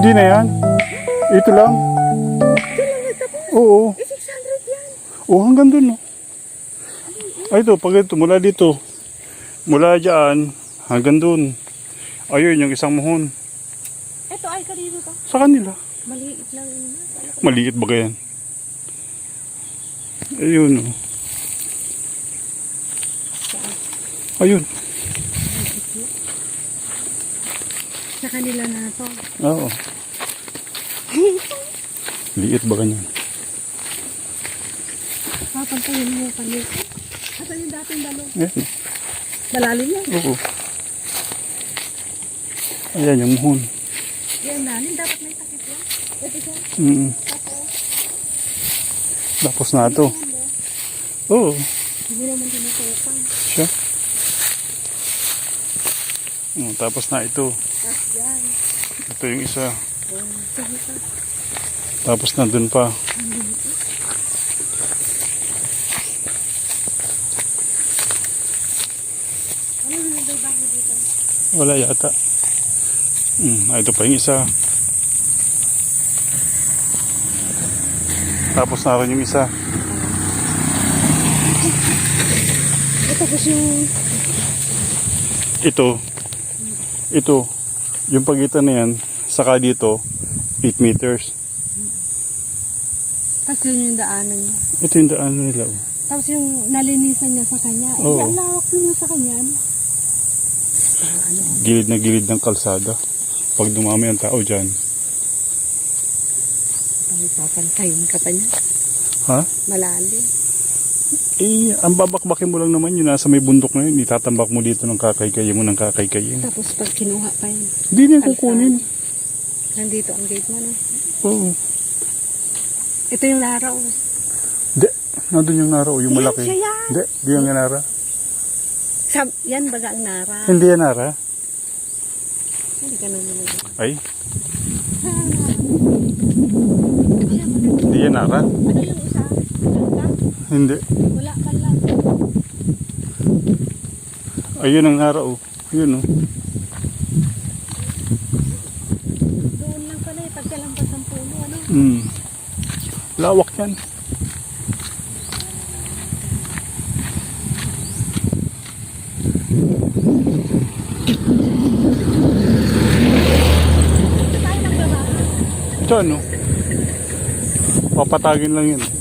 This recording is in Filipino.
Hindi na yan. Ito lang. Oo. Eh, 600 yan. Oo, hanggang dun. No? Ay, ito, pag ito, mula dito. Mula dyan, hanggang dun. Ayun, yung isang muhon. Ito ay kanino to? Sa kanila. Maliit lang yun. Maliit ba yan? Ayun, oh. Ayun. Sa kanila na to. Oo. Liit ba ganyan? Papantayin mo kanila. Asan yung dating dalo? Ayan. Malalim yan. Oo. Ayan, yung muhon. Yan lalim. Dapat may takip yan. Ito siya. Mm. Tapos na ito. Oo. Hindi naman tinutupang. Siya. Mm, tapos na ito. Tapos. Ito yung isa. Tapos na dun pa. Wala yata. Mm, ah, ito pa yung isa. Tapos na rin yung isa. Tapos yung Ito. Ito. Yung pagitan na yan, saka dito, 8 meters. tapos yun yung daanan niya. Ito yung daan nila. oh. Tapos yung nalinisan niya sa kanya. Eh, Oo. ang lawak din sa kanya. Ano? Gilid na gilid ng kalsada. Pag dumami ang tao dyan. Ay, papantayin ka pa niya. Ha? Malalim. Eh, ang babakbakin mo lang naman yun. Nasa may bundok na yun. Itatambak mo dito ng kakaykayin mo ng kakaykayin. Tapos pag kinuha pa yun, Hindi na yung kukunin. Nandito ang gate mo, no? Oo. Ito yung laraw. Hindi. Nandun yung nara. o, Yung Yan, malaki. siya yan. Hindi. Hindi yung nara. Sab yan baga ang nara. Hindi yan nara. Hindi ka naman. Ay. Hindi yan nara. Ano yung isa? Hindi. Wala ka lang. Ayun ang nara. Oh. Ayun oh. Doon lang pala eh. Pagkalampas ng Hmm. Lawak yan. Ito ano? Papatagin lang yun.